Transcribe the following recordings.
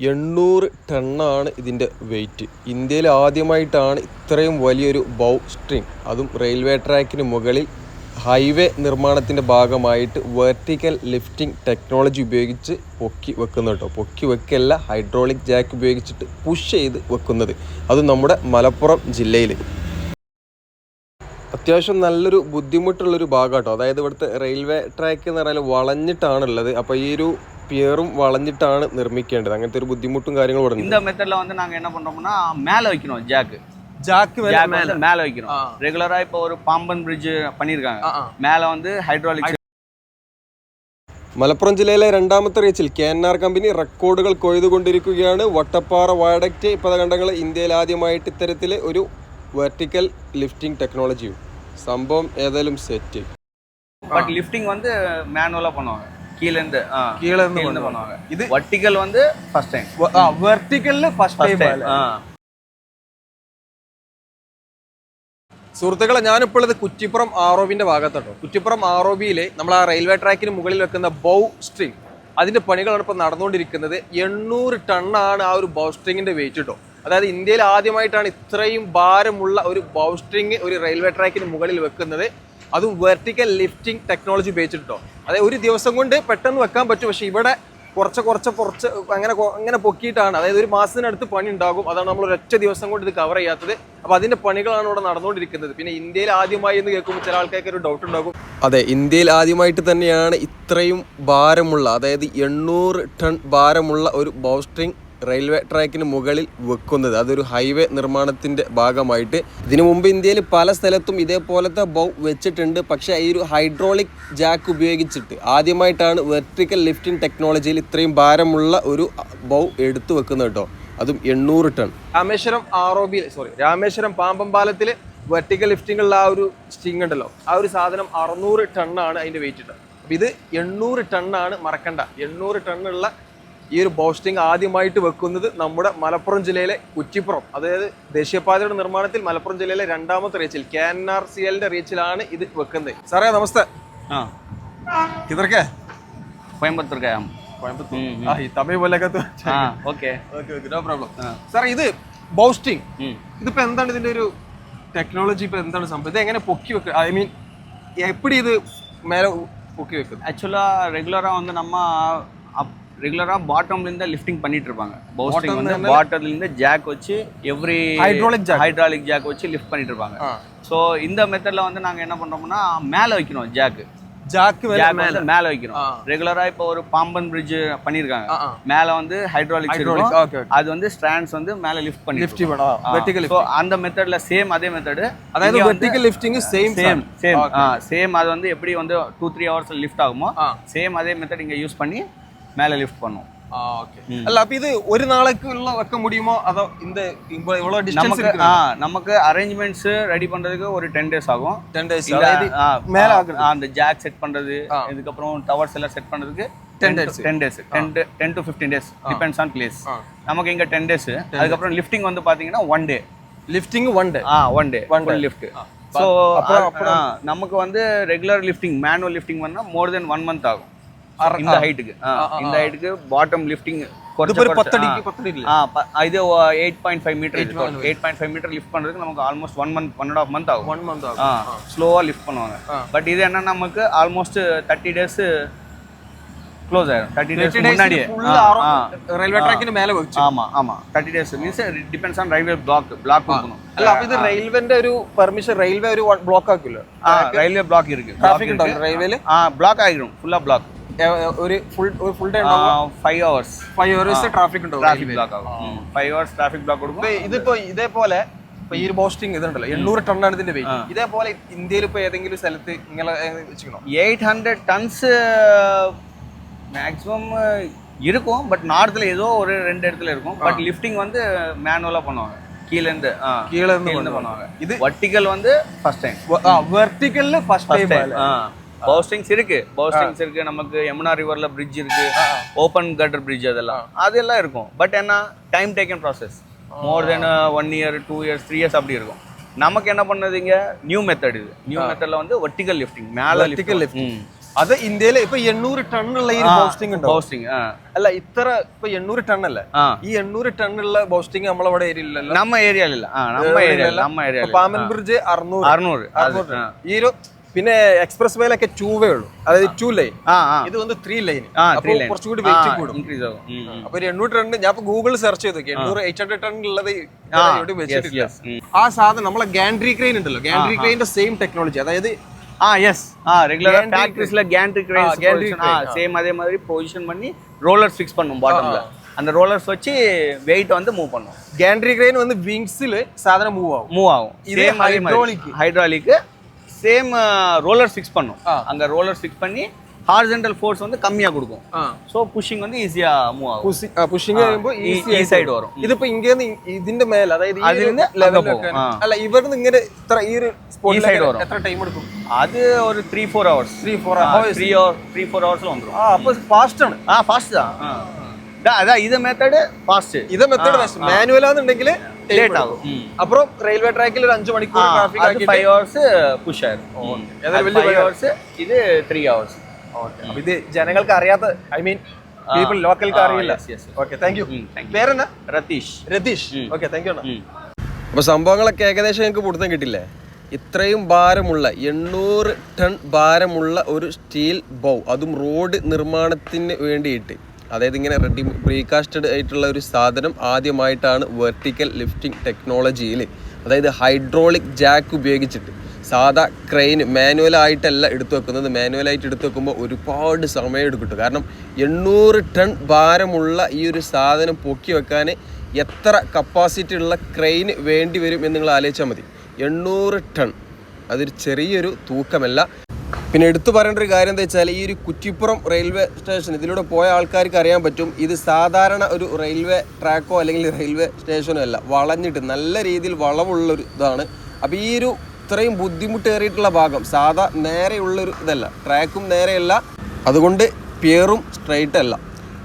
എണ്ണൂറ് ടണ്ണാണ് ഇതിന്റെ വെയിറ്റ് ഇന്ത്യയിൽ ആദ്യമായിട്ടാണ് ഇത്രയും വലിയൊരു ബൗ സ്ട്രിങ് അതും റെയിൽവേ ട്രാക്കിന് മുകളിൽ ഹൈവേ നിർമ്മാണത്തിന്റെ ഭാഗമായിട്ട് വെർട്ടിക്കൽ ലിഫ്റ്റിംഗ് ടെക്നോളജി ഉപയോഗിച്ച് പൊക്കി വെക്കുന്നത് കേട്ടോ. പൊക്കി വെക്കല്ല ഹൈഡ്രോളിക് ജാക്ക് ഉപയോഗിച്ചിട്ട് പുഷ് ചെയ്ത് വെക്കുന്നത്. അത് നമ്മുടെ മലപ്പുറം ജില്ലയിൽ. അത്യാവശ്യം നല്ലൊരു ബുദ്ധിമുട്ടുള്ളൊരു ഭാഗം കേട്ടോ അതായത് ഇവിടുത്തെ റെയിൽവേ ട്രാക്ക് എന്ന് പറഞ്ഞാൽ വളഞ്ഞിട്ടാണുള്ളത്. അപ്പോൾ ഈ ഒരു പിയറും വളഞ്ഞിട്ടാണ് നിർമ്മിക്കേണ്ടത് അങ്ങനത്തെ ഒരു ബുദ്ധിമുട്ടും കാര്യങ്ങളും ഇവിടെ ഉണ്ട് இந்த மெத்தட்ல வந்து நாங்க என்ன பண்றோம்னா மேல வைக்கணும் ஜாக்கு ജാക്ക് ஜாக் வந்து மேல வைக்கணும் ரெகுலரா இப்போ ஒரு பாம்பன் பிரிட்ஜ் பண்ணிருக்காங்க மேல வந்து ஹைட்ராலிக் മലപ്പുറം ജില്ലയിലെ രണ്ടാമത്തെ റീച്ചിൽ കെ എൻ ആർ കമ്പനി റെക്കോർഡുകൾ കൊയ്തുകൊണ്ടിരിക്കുകയാണ് വട്ടപ്പാറ വയഡക്റ്റ് ഇപ്പോൾ കണ്ടങ്ങൾ ഇന്ത്യയിൽ ആദ്യമായിട്ട് ഇത്തരത്തിൽ ഒരു വെർട്ടിക്കൽ ലിഫ്റ്റിംഗ് ടെക്നോളജിയും സംഭവം ഏതായാലും സെറ്റ് பட் லிஃப்டிங் வந்து மேனுவலா பண்ணுவாங்க கீழ இருந்து ஆ, கீழ இருந்து கீழ இருந்து பண்ணுவாங்க ഇത് வர்டிகல் வந்து ஃபர்ஸ்ட் டைம் വെർട്ടിക്കലില് ഫസ്റ്റ് ടൈം സുഹൃത്തുക്കളെ ഞാനിപ്പോൾ ഉള്ളത് Kuttippuram R O ബിന്റെ ഭാഗത്തോട്ടോ Kuttippuram R O ബിയിൽ നമ്മൾ ആ റെയിൽവേ ട്രാക്കിന് മുകളിൽ വെക്കുന്ന ബൗ സ്ട്രിങ് അതിന്റെ പണികളാണ് ഇപ്പോൾ നടന്നുകൊണ്ടിരിക്കുന്നത് എണ്ണൂറ് ടണ്ണാണ് ആ ഒരു ബൗ സ്ട്രിങ്ങിന്റെ വെയിറ്റ് കേട്ടോ അതായത് ഇന്ത്യയിൽ ആദ്യമായിട്ടാണ് ഇത്രയും ഭാരമുള്ള ഒരു ബൗ സ്ട്രിങ് ഒരു റെയിൽവേ ട്രാക്കിന് മുകളിൽ വെക്കുന്നത് അതും വെർട്ടിക്കൽ ലിഫ്റ്റിംഗ് ടെക്നോളജി ഉപയോഗിച്ചിട്ടോ അതായത് ഒരു ദിവസം കൊണ്ട് പെട്ടെന്ന് വെക്കാൻ പറ്റും. പക്ഷേ ഇവിടെ കുറച്ച് കുറച്ച് കുറച്ച് അങ്ങനെ അങ്ങനെ പൊക്കിയിട്ടാണ്. അതായത് ഒരു മാസത്തിനടുത്ത് പണി ഉണ്ടാകും. അതാണ് നമ്മൾ ഒരൊറ്റ ദിവസം കൊണ്ട് ഇത് കവർ ചെയ്യാത്തത്. അപ്പോൾ അതിന്റെ പണികളാണ് ഇവിടെ നടന്നുകൊണ്ടിരിക്കുന്നത്. പിന്നെ ഇന്ത്യയിൽ ആദ്യമായി എന്ന് കേൾക്കുമ്പോൾ ചില ആൾക്കാർക്ക് ഒരു ഡൗട്ട് ഉണ്ടാകും. അതെ ഇന്ത്യയിൽ ആദ്യമായിട്ട് തന്നെയാണ് ഇത്രയും ഭാരമുള്ള അതായത് എണ്ണൂറ് ടൺ ഭാരമുള്ള ഒരു ബൗസ്ട്രിങ് റെയിൽവേ ട്രാക്കിന് മുകളിൽ വെക്കുന്നത്. അതൊരു ഹൈവേ നിർമ്മാണത്തിന്റെ ഭാഗമായിട്ട്. ഇതിനു മുമ്പ് ഇന്ത്യയിൽ പല സ്ഥലത്തും ഇതേപോലത്തെ ബൗ വെച്ചിട്ടുണ്ട്. പക്ഷേ ഈ ഒരു ഹൈഡ്രോളിക് ജാക്ക് ഉപയോഗിച്ചിട്ട് ആദ്യമായിട്ടാണ് വെർട്ടിക്കൽ ലിഫ്റ്റിംഗ് ടെക്നോളജിയിൽ ഇത്രയും ഭാരമുള്ള ഒരു ബൗ എടുത്തു വെക്കുന്നത് കേട്ടോ. അതും എണ്ണൂറ് ton. Rameswaram R O B sorry Rameswaram Pamban പാലത്തിൽ വെർട്ടിക്കൽ ലിഫ്റ്റിംഗുള്ള ആ ഒരു സ്റ്റിങ് ഉണ്ടല്ലോ. ആ ഒരു സാധനം അറുന്നൂറ് ടണ്ണാണ് അതിന്റെ വെയിറ്റ് ഇട്ടത്. അപ്പം ഇത് എണ്ണൂറ് ടണ്ണാണ് മറക്കണ്ട. എണ്ണൂറ് ടണ്ണുള്ള ഈ ഒരു പോസ്റ്റിംഗ് ആദ്യമായിട്ട് വെക്കുന്നത് നമ്മുടെ മലപ്പുറം ജില്ലയിലെ കുറ്റിപ്പുറം അതായത് ദേശീയപാതയുടെ നിർമ്മാണത്തിൽ മലപ്പുറം ജില്ലയിലെ രണ്ടാമത്തെ റീച്ചിൽ കെ എൻ ആർ സി എല്ലിന്റെ റീച്ചിലാണ് ഇത് വെക്കുന്നത്. സാറേ നമസ്തേ. ആ. ഇതൊക്കെ കോയമ്പത്തൂർ. കയാം സാർ ഇത് ബോസ്റ്റിംഗ് ഇതിപ്പോ എന്താണ് ഇതിന്റെ ഒരു ടെക്നോളജി ഇപ്പൊ എന്താണ് സംഭവം? ഇത് എങ്ങനെ പൊക്കി വെക്കുക ഐ മീൻ എപ്പിടി ഇത് മേലെ പൊക്കി വെക്കും ആക്ച്വലാ ரெகுலராக வந்து நம்ம ரெகுலராக பாட்டம்லேருந்து லிஃப்டிங் பண்ணிட்டு இருப்பாங்க பவுஸ்டிங் வந்து பாட்டம்லேருந்து ஜாக் வச்சு every hydraulic jack hydraulic jack வச்சு லிஃப்ட் பண்ணிட்டு இருப்பாங்க ஸோ இந்த மெத்தடில் வந்து நாங்கள் என்ன பண்ணுறோம்னா மேலே வைக்கணும் ஜாக்கு ஜாக்கு மேலே மேலே. வைக்கணும். ரெகுலராக இப்போ ஒரு பாம்பன் பிரிட்ஜ் பண்ணியிருக்காங்க மேலே வந்து ஹைட்ராலிக் அது வந்து ஸ்ட்ராண்ட்ஸ் வந்து மேலே லிஃப்ட் பண்ணி லிஃப்ட் வெர்டிக்கல் ஸோ அந்த மெத்தடில் சேம் அதே மெத்தடு அதாவது vertical lifting same same same same அது வந்து எப்படி வந்து டூ த்ரீ ஹவர்ஸ் லிஃப்ட் ஆகுமோ சேம் அதே மெத்தட் இங்கே யூஸ் பண்ணி மேலே லிஃப்ட் பண்ணும் അല്ല അപ്പൊ ഇത് ഒരു നാളേക്കുള്ള വെക്ക മുടിയുമോ അതോ இந்த இவ்வளவு டிஸ்டன்ஸ் நமக்கு இருக்கு ஆ நமக்கு அரேஞ்ச்மெண்ட்ஸ் ரெடி பண்றதுக்கு ஒரு டென் டேஸ் ஆகும் 10 டேஸ் இந்த, அதாவது ஆ, மேல ஆ, ஆகுறது. ஆ, அந்த ஜாக் செட் பண்றது இதுக்கப்புறம் டவர்ஸ் எல்லாம் செட் பண்றதுக்கு 10 days. Ten days ten ten to fifteen days depends on place நமக்கு இங்க டென் டேஸ் அதுக்கப்புறம் லிஃப்டிங் வந்து பாத்தீங்கன்னா one day lifting one day ஆ one day one lift so நமக்கு வந்து ரெகுலர் லிஃப்டிங் மேனுவல் லிஃப்டிங் பண்ணா மோர் தென் ஒன் மந்த் ஆகும் இந்த ஹைட்டுக்கு இந்த ஹைட்டுக்கு பாட்டம் லிஃப்டிங் ഇതിപ്പോ ഒരു പത്തടിക്ക് പത്തടി ഇല്ല இது eight point five metre eight point five metre lift பண்ணுறதுக்கு நமக்கு almost one month one and half month ஆகும் വൺ മന്ത് ആകും ஸ்லோவாக லிஃப்ட் பண்ணுவாங்க பட் இது என்ன நமக்கு ஆல்மோஸ்ட் தேர்ட்டி டேஸ் க்ளோஸ் ஆயிடும் தேர்ட்டி டேஸ் முன்னாடியே റെയിൽവേ ട്രാക്കിന് മേലെ വെച്ചു ஆமா ஆமா thirty days means depends on railway block block கொடுக்கணும் അല്ല അപ്പൊ ഇത് റെയിൽവേന്റെ ഒരു പെർമിഷൻ റെയിൽവേ ഒരു ബ്ലോക്ക് ആക്കില്ല ரயில்வே பிளாக் இருக்கு ട്രാഫിക് ഉണ്ടാവും റെയിൽവേല് ஆ பிளாக் ஆகிடும் ஃபுல்லாக பிளாக் ഒരു ഫുൾ ഒരു full day five hours five hours traffic ഉണ്ടാവും டிராஃபிக் பிளாக் ஆகும் ஃபைவ் ஹவர்ஸ் டிராஃபிக் பிளாக் கொடுக்கும் ഇപ്പൊ ഇതിപ്പോ ഇതേപോലെ ഇപ്പൊ ഈ ഒരു ബോസ്റ്റിംഗ് ഇതുണ്ടല്ലോ എണ്ണൂറ് ടണ്ണാണ് ഇതിന്റെ വെയിറ്റ് ഇതേപോലെ ഇന്ത്യയിൽ ഇപ്പൊ ഏതെങ്കിലും സ്ഥലത്ത് ഇങ്ങനെ വെച്ചിക്കണോ எயிட் ஹண்ட்ரட் டன்ஸ் மேக்ஸிமம் இருக்கும் பட் நார்த்தில் ஏதோ ஒரு ரெண்டு இடத்துல இருக்கும் பட் லிஃப்டிங் வந்து மேனுவலாக பண்ணுவாங்க கீழேருந்து ஆ கீழே இருந்து கீழேருந்து பண்ணுவாங்க இது வர்டிகல் வந்து ஃபர்ஸ்ட் டைம் വെർട്ടിക്കലില് ഫസ്റ്റ് ടൈം ஆ பவுஸ்டிங்ஸ் இருக்கு பவுஸ்டிங்ஸ் இருக்கு நமக்கு யமுனா ரிவர்ல பிரிட்ஜ் இருக்கு ஓப்பன் கட்டர் பிரிட்ஜ் அதெல்லாம் அதெல்லாம் இருக்கும் பட் என்ன time taken process more then one year two years three years அப்படி இருக்கும் நமக்கு என்ன பண்ணதுங்க நியூ மெத்தட் இது நியூ மெத்தட்ல வந்து வெர்டிகல் லிஃப்டிங் மேல Vertical லிஃப்டிங் അത് ഇന്ത്യയിലെ ഇപ്പൊ എണ്ണൂറ് ടണ്ണുള്ള ഈ ബോസ്റ്റിംഗ് ഉണ്ടോ ബോസ്റ്റിംഗ് ആ അല്ല ഇത്ര ഇപ്പൊ എണ്ണൂറ് ടൺ അല്ലേ ആ ഈ എണ്ണൂറ് ടണ്ണുള്ള ബോസ്റ്റിംഗ് നമ്മളവിടെ ഏരിയ ഇല്ലല്ലോ നമ്മ ഏരിയയിലില്ല ആ നമ്മ ഏരിയ നമ്മ ഇപ്പൊ ഏരിയ പാമ്പൻ ബ്രിഡ്ജ് അറുന്നൂറ് അറുന്നൂറ് അത്, അറുന്നൂറ് ആ. ഈ ഒരു പിന്നെ എക്സ്പ്രസ് വേലൊക്കെ ടൂവേ ഉള്ളൂ അതായത് ടൂ ലൈൻ ആ ആ ഇത് വന്ന് ത്രീ ലൈൻ ആ അപ്പൊ ത്രീ ലൈൻ കുറച്ചുകൂടി വെയിറ്റ് കൂടും ഇൻക്രീസ് ആകും ഉം, ഉം. അപ്പൊ ഒരു എണ്ണൂറ് ടൺ ഞാൻ ഇപ്പൊ ഗൂഗിൾ സെർച്ച് ചെയ്തു നോക്കി എണ്ണൂറ് എയ്റ്റ് ഹൺഡ്രഡ് ടൺ ഉള്ളത് ആ ഇവിടെ yes, വെച്ചിട്ടില്ല yes. ഉം. ആ സാധനം നമ്മളെ ഗാൻഡ്രി ക്രെയിൻ ഉണ്ടല്ലോ ഗാൻഡ്രി ക്രെയിന്റെ സെയിം ടെക്നോളജി അതായത് ஆ எஸ் ஆ ரெகுலரா Gantry ஃபேக்டரிஸ்ல கேண்ட்ரி கிரெயின்ஸ் gantry ஆ சேம் அதே மாதிரி பொசிஷன் பண்ணி ரோலர்ஸ் ஃபிக்ஸ் பண்ணும் பாட்டம்ல அந்த ரோலர்ஸ் வச்சு வெயிட் வந்து மூவ் பண்ணும் ഗാൻഡ്രി ക്രെയിൻ വന്ന് വിങ്സില് സാധനം മൂവ് ആവും மூவ் ஆகும் இது சேம் அதே hydraulic. மாதிரி ஹைட்ராலிக் சேம் ரோலர் ஃபிக்ஸ் பண்ணும் ஆ. அங்க ரோலர் ஃபிக்ஸ் பண்ணி ஹாரிசன்டல் ஃபோர்ஸ் வந்து கம்மியா கொடுக்கும் ആ ஸோ புஷிங் வந்து ஈஸியா மூவ் ஆகும் പുഷിങ് കഴിയുമ്പോ ഈ- easy ഈ ആയിട്ട് side വരും. വരും. ഇതിപ്പോ ഇങ്ങനെ ഇതിന്റെ മേലെ അതായത് അതിൽ നിന്ന് ലെവലിൽ അങ്ങ് പോകും. ആ. അല്ല ഇവിടുന്ന് ഇങ്ങനെ ഇത്ര ഈ ഒരു spot side ലേക്ക് വരും. എത്ര ടൈം എടുക്കും அது ஒரு three four hours three four three hour three four ஹவர்ஸ்ல வந்துடும் ആ അപ്പൊ ഫാസ്റ്റ് ആണ് ஆ ஃபாஸ்ட் தான் ஆ. இதான், அதான் இது மெத்தடு ஃபாஸ்ட் ഇത് മെത്തേഡ് മാനുവൽ ആണെന്നുണ്ടെങ്കിൽ ലേറ്റ് ആകും അപ്പുറം റെയിൽവേ ട്രാക്കിൽ ഒരു അഞ്ചു മണിക്കൂർ ട്രാഫിക് ആക്കി ഫൈവ് ഹവേഴ്സ് പുഷ് ആയിരുന്നു ഫൈവ് ഹവേഴ്സ് ഇത് ത്രീ ഹവേഴ്സ് ഇത് ജനങ്ങൾക്ക് അറിയാത്ത ഐ മീൻ പീപ്പിൾ ലോക്കൽക്ക് അറിയില്ല. ഓക്കെ താങ്ക് യു പേരെന്നാ? Ratheesh. Ratheesh. Okay thank you അപ്പൊ സംഭവങ്ങളൊക്കെ ഏകദേശം ഞങ്ങൾക്ക് പൊടുത്തം കിട്ടില്ലേ? ഇത്രയും ഭാരമുള്ള എണ്ണൂറ് ടൺ ഭാരമുള്ള ഒരു സ്റ്റീൽ ബൗ അതും റോഡ് നിർമ്മാണത്തിന് വേണ്ടിയിട്ട്. അതായത് ഇങ്ങനെ റെഡി പ്രീകാസ്റ്റഡ് ആയിട്ടുള്ള ഒരു സാധനം ആദ്യമായിട്ടാണ് വെർട്ടിക്കൽ ലിഫ്റ്റിംഗ് ടെക്നോളജിയിൽ അതായത് ഹൈഡ്രോളിക് ജാക്ക് ഉപയോഗിച്ചിട്ട് സാധാ ക്രെയിൻ മാനുവലായിട്ടല്ല എടുത്തു വെക്കുന്നത്. മാനുവലായിട്ട് എടുത്തു വെക്കുമ്പോൾ ഒരുപാട് സമയം എടുക്കട്ടു. കാരണം എണ്ണൂറ് ടൺ ഭാരമുള്ള ഈ ഒരു സാധനം പൊക്കി വെക്കാൻ എത്ര കപ്പാസിറ്റി ഉള്ള ക്രെയിൻ വേണ്ടി വരും എന്ന് നിങ്ങൾ ആലോചിച്ചാൽ മതി. എണ്ണൂറ് ടൺ അതൊരു ചെറിയൊരു തൂക്കമല്ല. പിന്നെ എടുത്തു പറയേണ്ട ഒരു കാര്യം എന്താ വെച്ചാൽ ഈ ഒരു കുറ്റിപ്പുറം റെയിൽവേ സ്റ്റേഷൻ ഇതിലൂടെ പോയ ആൾക്കാർക്ക് അറിയാൻ പറ്റും ഇത് സാധാരണ ഒരു റെയിൽവേ ട്രാക്കോ അല്ലെങ്കിൽ റെയിൽവേ സ്റ്റേഷനോ അല്ല വളഞ്ഞിട്ട് നല്ല രീതിയിൽ വളവുള്ള ഒരു ഇതാണ്. അപ്പോൾ ഈ ഒരു ഇത്രയും ബുദ്ധിമുട്ടേറിയിട്ടുള്ള ഭാഗം സാധാ നേരെയുള്ളൊരു ഇതല്ല ട്രാക്കും നേരെയല്ല അതുകൊണ്ട് പിയറും സ്ട്രൈറ്റ് അല്ല.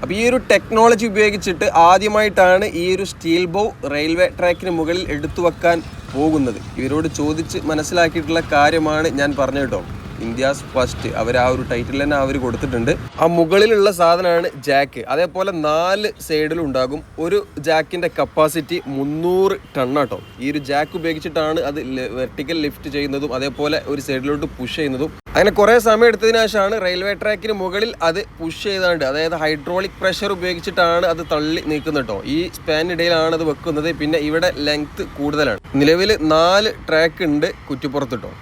അപ്പോൾ ഈ ഒരു ടെക്നോളജി ഉപയോഗിച്ചിട്ട് ആദ്യമായിട്ടാണ് ഈ ഒരു സ്റ്റീൽ ബോ റെയിൽവേ ട്രാക്കിന് മുകളിൽ എടുത്തു വെക്കാൻ പോകുന്നത്. ഇവരോട് ചോദിച്ച് മനസ്സിലാക്കിയിട്ടുള്ള കാര്യമാണ് ഞാൻ പറഞ്ഞു കേട്ടോ. ഇന്ത്യാസ് ഫസ്റ്റ് അവർ ആ ഒരു ടൈറ്റിൽ തന്നെ അവർ കൊടുത്തിട്ടുണ്ട്. ആ മുകളിലുള്ള സാധനമാണ് ജാക്ക്. അതേപോലെ നാല് സൈഡിലും ഉണ്ടാകും ഒരു ജാക്കിന്റെ കപ്പാസിറ്റി മുന്നൂറ് ടണ്ണാട്ടോ ഈ ഒരു ജാക്ക് ഉപയോഗിച്ചിട്ടാണ് അത് വെർട്ടിക്കൽ ലിഫ്റ്റ് ചെയ്യുന്നതും അതേപോലെ ഒരു സൈഡിലോട്ട് പുഷ് ചെയ്യുന്നതും. അങ്ങനെ കുറേ സമയം എടുത്തതിന് ശേഷമാണ് റെയിൽവേ ട്രാക്കിന് മുകളിൽ അത് പുഷ് ചെയ്താണ്ട് അതായത് ഹൈഡ്രോളിക് പ്രഷർ ഉപയോഗിച്ചിട്ടാണ് അത് തള്ളി നീക്കുന്നത് കേട്ടോ. ഈ സ്പാനിടയിലാണ് അത് വെക്കുന്നത്. പിന്നെ ഇവിടെ ലെങ്ത് കൂടുതലാണ്. നിലവിൽ നാല് ട്രാക്ക് ഉണ്ട് കുറ്റിപ്പുറത്ത് കേട്ടോ.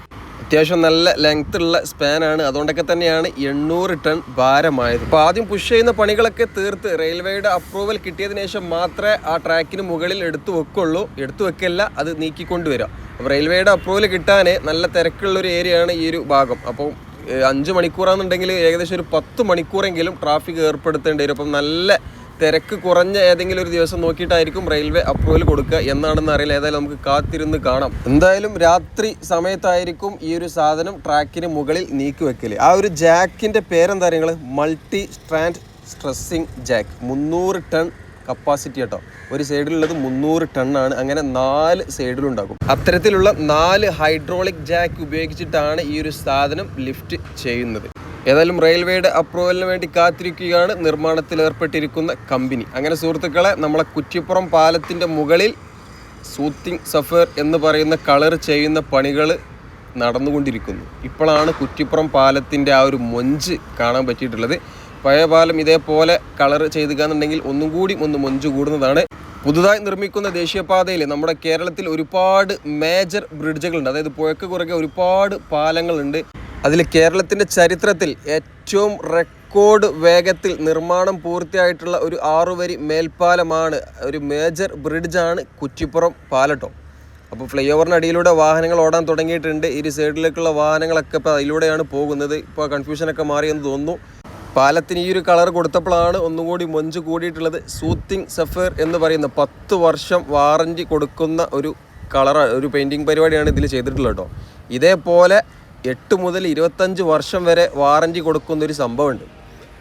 അത്യാവശ്യം നല്ല ലെങ്ത് ഉള്ള സ്പാനാണ് അതുകൊണ്ടൊക്കെ തന്നെയാണ് എണ്ണൂറ് ടൺ ഭാരമായത്. അപ്പോൾ ആദ്യം പുഷ് ചെയ്യുന്ന പണികളൊക്കെ തീർത്ത് റെയിൽവേയുടെ അപ്രൂവൽ കിട്ടിയതിന് ശേഷം മാത്രമേ ആ ട്രാക്കിന് മുകളിൽ എടുത്തു വെക്കുള്ളൂ. എടുത്തു വെക്കല്ല അത് നീക്കിക്കൊണ്ടുവരാം. അപ്പോൾ റെയിൽവേയുടെ അപ്രൂവൽ കിട്ടാൻ നല്ല തിരക്കുള്ളൊരു ഏരിയയാണ് ഈ ഒരു ഭാഗം. അപ്പോൾ അഞ്ച് മണിക്കൂറാണെന്നുണ്ടെങ്കിൽ ഏകദേശം ഒരു പത്ത് മണിക്കൂറെങ്കിലും ട്രാഫിക് ഏർപ്പെടുത്തേണ്ടി വരും. അപ്പം നല്ല തിരക്ക് കുറഞ്ഞ ഏതെങ്കിലും ഒരു ദിവസം നോക്കിയിട്ടായിരിക്കും റെയിൽവേ അപ്രൂവൽ കൊടുക്കുക എന്നാണെന്ന് അറിയില്ല. ഏതായാലും നമുക്ക് കാത്തിരുന്ന് കാണാം. എന്തായാലും രാത്രി സമയത്തായിരിക്കും ഈ ഒരു സാധനം ട്രാക്കിന് മുകളിൽ നീക്കി വെക്കൽ. ആ ഒരു ജാക്കിന്റെ പേരെന്താ നിങ്ങൾ മൾട്ടി സ്ട്രാൻഡ് സ്ട്രെസ്സിങ് ജാക്ക്. മുന്നൂറ് ടൺ കപ്പാസിറ്റി കേട്ടോ. ഒരു സൈഡിലുള്ളത് മുന്നൂറ് ടണ്ണാണ് അങ്ങനെ നാല് സൈഡിലുണ്ടാകും അത്തരത്തിലുള്ള നാല് ഹൈഡ്രോളിക് ജാക്ക് ഉപയോഗിച്ചിട്ടാണ് ഈ ഒരു സാധനം ലിഫ്റ്റ് ചെയ്യുന്നത്. ഏതായാലും റെയിൽവേയുടെ അപ്രൂവലിന് വേണ്ടി കാത്തിരിക്കുകയാണ്. നിർമ്മാണത്തിൽ ഏർപ്പെട്ടിരിക്കുന്ന കമ്പനി. അങ്ങനെ സുഹൃത്തുക്കളെ നമ്മളെ കുറ്റിപ്പുറം പാലത്തിന്റെ മുകളിൽ സൂത്തിങ് സഫർ എന്ന് പറയുന്ന കളർ ചെയ്യുന്ന പണികൾ നടന്നുകൊണ്ടിരിക്കുന്നു. ഇപ്പോഴാണ് കുറ്റിപ്പുറം പാലത്തിന്റെ ആ ഒരു മൊഞ്ച് കാണാൻ പറ്റിയിട്ടുള്ളത്. പഴയ പാലം ഇതേപോലെ കളർ ചെയ്തുകയെന്നുണ്ടെങ്കിൽ ഒന്നും കൂടി ഒന്ന് മൊഞ്ച് കൂടുന്നതാണ്. പുതുതായി നിർമ്മിക്കുന്ന ദേശീയപാതയിൽ നമ്മുടെ കേരളത്തിൽ ഒരുപാട് മേജർ ബ്രിഡ്ജുകളുണ്ട്. അതായത് പുഴക്ക് കുറുകെ ഒരുപാട് പാലങ്ങളുണ്ട്. അതിൽ കേരളത്തിന്റെ ചരിത്രത്തിൽ ഏറ്റവും റെക്കോർഡ് വേഗത്തിൽ നിർമ്മാണം പൂർത്തിയായിട്ടുള്ള ഒരു ആറുവരി മേൽപ്പാലമാണ് ഒരു മേജർ ബ്രിഡ്ജാണ് കുറ്റിപ്പുറം പാലട്ടോ. അപ്പോൾ ഫ്ലൈ ഓവറിന് അടിയിലൂടെ വാഹനങ്ങൾ ഓടാൻ തുടങ്ങിയിട്ടുണ്ട്. ഇരു സൈഡിലേക്കുള്ള വാഹനങ്ങളൊക്കെ ഇപ്പോൾ അതിലൂടെയാണ് പോകുന്നത്. ഇപ്പോൾ കൺഫ്യൂഷനൊക്കെ മാറിയെന്ന് തോന്നുന്നു. പാലത്തിന് ഈ ഒരു കളർ കൊടുത്തപ്പോഴാണ് ഒന്നുകൂടി മൊഞ്ച് കൂടിയിട്ടുള്ളത്. സൂത്തിങ് സഫേർ എന്ന് പറയുന്ന പത്ത് വർഷം വാറന്റി കൊടുക്കുന്ന ഒരു കളർ ഒരു പെയിന്റിങ് പരിപാടിയാണ് ഇതിൽ ചെയ്തിട്ടുള്ളത് കേട്ടോ. ഇതേപോലെ എട്ട് മുതൽ ഇരുപത്തഞ്ച് വർഷം വരെ വാറന്റി കൊടുക്കുന്ന ഒരു സംഭവമുണ്ട്.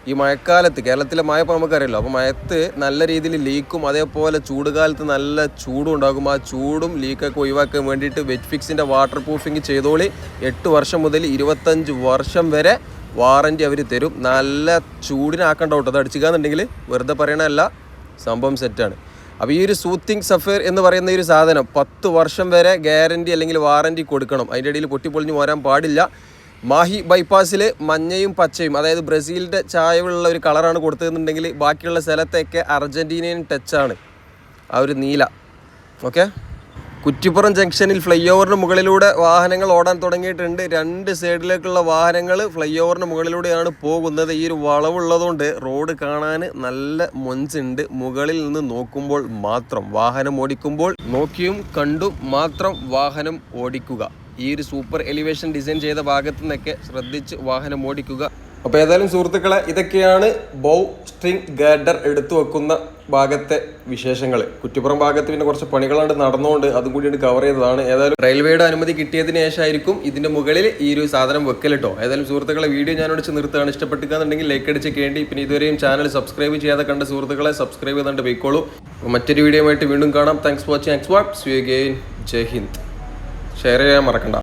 ഈ മഴക്കാലത്ത് കേരളത്തിലെ മഴ ഇപ്പോൾ നമുക്കറിയല്ലോ അപ്പോൾ മഴത്ത് നല്ല രീതിയിൽ ലീക്കും അതേപോലെ ചൂടുകാലത്ത് നല്ല ചൂടും ഉണ്ടാകും. ആ ചൂടും ലീക്കൊക്കെ ഒഴിവാക്കാൻ വേണ്ടിയിട്ട് വെറ്റ് ഫിക്സിന്റെ വാട്ടർ പ്രൂഫിങ് ചെയ്തോളി. എട്ട് വർഷം മുതൽ ഇരുപത്തഞ്ച് വർഷം വരെ വാറന്റി അവർ തരും. നല്ല ചൂടിനാക്കണ്ട കേട്ടോ. അത് അടിച്ചിക്കാന്നുണ്ടെങ്കിൽ വെറുതെ പറയണതല്ല സംഭവം സെറ്റാണ് അപ്പോൾ ഈ ഒരു സൂത്തിങ് സഫയർ എന്ന് പറയുന്ന ഈ ഒരു സാധനം പത്ത് വർഷം വരെ ഗ്യാരണ്ടി അല്ലെങ്കിൽ വാറന്റി കൊടുക്കണം. അതിന്റെ ഇടയിൽ പൊട്ടിപ്പൊളിഞ്ഞ് പോരാൻ പാടില്ല. മാഹി ബൈപ്പാസിൽ മഞ്ഞയും പച്ചയും അതായത് ബ്രസീലിന്റെ ചായവുള്ള ഒരു കളറാണ് കൊടുത്തതെന്നുണ്ടെങ്കിൽ ബാക്കിയുള്ള സ്ഥലത്തൊക്കെ അർജന്റീനിയൻ ടച്ചാണ് ആ ഒരു നീല. ഓക്കെ കുറ്റിപ്പുറം ജംഗ്ഷനിൽ ഫ്ലൈ ഓവറിന് മുകളിലൂടെ വാഹനങ്ങൾ ഓടാൻ തുടങ്ങിയിട്ടുണ്ട്. രണ്ട് സൈഡിലേക്കുള്ള വാഹനങ്ങൾ ഫ്ലൈ ഓവറിന് മുകളിലൂടെയാണ് പോകുന്നത്. ഈ ഒരു വളവുള്ളതുകൊണ്ട് റോഡ് കാണാൻ നല്ല മൊഞ്ചുണ്ട്. മുകളിൽ നിന്ന് നോക്കുമ്പോൾ മാത്രം വാഹനം ഓടിക്കുമ്പോൾ നോക്കിയും കണ്ടും മാത്രം വാഹനം ഓടിക്കുക. ഈ ഒരു സൂപ്പർ എലിവേഷൻ ഡിസൈൻ ചെയ്ത ഭാഗത്തു നിന്നൊക്കെ ശ്രദ്ധിച്ച് വാഹനം ഓടിക്കുക. അപ്പോൾ ഏതായാലും സുഹൃത്തുക്കളെ ഇതൊക്കെയാണ് ബൗ സ്ട്രിങ് ഗാഡർ എടുത്തു വെക്കുന്ന ഭാഗത്തെ വിശേഷങ്ങൾ കുറ്റിപ്പുറം ഭാഗത്ത് പിന്നെ കുറച്ച് പണികളാണ്ട് നടന്നുകൊണ്ട് അതും കൂടി കവർ ചെയ്തതാണ്. ഏതായാലും റെയിൽവേയുടെ അനുമതി കിട്ടിയതിന് ശേഷമായിരിക്കും ഇതിന്റെ മുകളിൽ ഈ ഒരു സാധനം വെക്കൽ കേട്ടോ ഏതായാലും സുഹൃത്തുക്കളെ വീഡിയോ ഞാൻ അടിച്ച് നിർത്തുകയാണ്. ഇഷ്ടപ്പെട്ടുകയെന്നുണ്ടെങ്കിൽ ലൈക്ക് അടിച്ച് കേണ്ടി പിന്നെ ഇതുവരെയും ചാനൽ സബ്സ്ക്രൈബ് ചെയ്യാതെ കണ്ട സുഹൃത്തുക്കളെ സബ്സ്ക്രൈബ് ചെയ്തുകൊണ്ട് പോയിക്കോളൂ. മറ്റൊരു വീഡിയോ വീണ്ടും കാണാം. താങ്ക്സ് ഫോർ വാച്ചിങ് എക്സ് വാട്ട് സ്വീ ജയ് ഹിന്ദ് ഷെയർ ചെയ്യാൻ മറക്കണ്ട.